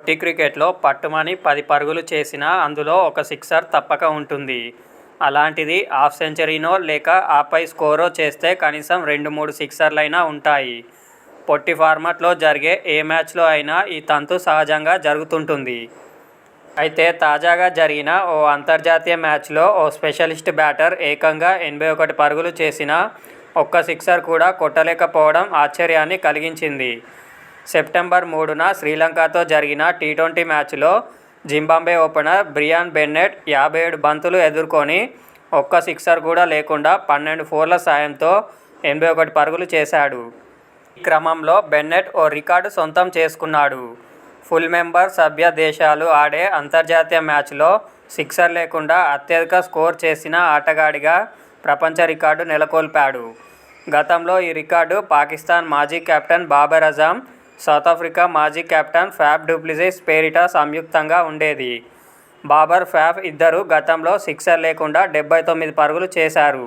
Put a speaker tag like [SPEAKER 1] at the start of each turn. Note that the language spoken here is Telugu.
[SPEAKER 1] టీ క్రికెట్లో పట్టుమని పది పరుగులు చేసినా అందులో ఒక సిక్సర్ తప్పక ఉంటుంది. అలాంటిది హాఫ్ సెంచరీనో లేక ఆపై స్కోరో చేస్తే కనీసం రెండు మూడు సిక్సర్లైనా ఉంటాయి. పొట్టి ఫార్మాట్లో జరిగే ఏ మ్యాచ్లో అయినా ఈ తంతు సహజంగా జరుగుతుంటుంది. అయితే తాజాగా జరిగిన ఓ అంతర్జాతీయ మ్యాచ్లో ఓ స్పెషలిస్ట్ బ్యాటర్ ఏకంగా ఎనభై ఒకటి పరుగులు చేసినా ఒక్క సిక్సర్ కూడా కొట్టలేకపోవడం ఆశ్చర్యాన్ని కలిగించింది. సెప్టెంబర్ మూడున శ్రీలంకతో జరిగిన టీ ట్వంటీ మ్యాచ్లో జింబాబ్వే ఓపెనర్ బ్రియాన్ బెన్నెట్ యాభై ఏడు బంతులు ఎదుర్కొని ఒక్క సిక్సర్ కూడా లేకుండా పన్నెండు ఫోర్ల సాయంతో ఎనభై ఒకటి పరుగులు చేశాడు. ఈ క్రమంలో బెన్నెట్ ఓ రికార్డు సొంతం చేసుకున్నాడు. ఫుల్ మెంబర్ సభ్య దేశాలు ఆడే అంతర్జాతీయ మ్యాచ్లో సిక్సర్ లేకుండా అత్యధిక స్కోర్ చేసిన ఆటగాడిగా ప్రపంచ రికార్డు నెలకొల్పాడు. గతంలో ఈ రికార్డు పాకిస్తాన్ మాజీ కెప్టెన్ బాబర్ సౌత్ ఆఫ్రికా మాజీ కెప్టెన్ ఫ్యాఫ్ డూప్లిసిస్ పేరిట సంయుక్తంగా ఉండేది. బాబర్ ఫ్యాఫ్ ఇద్దరు గతంలో సిక్సర్ లేకుండా డెబ్బై తొమ్మిది పరుగులు చేశారు.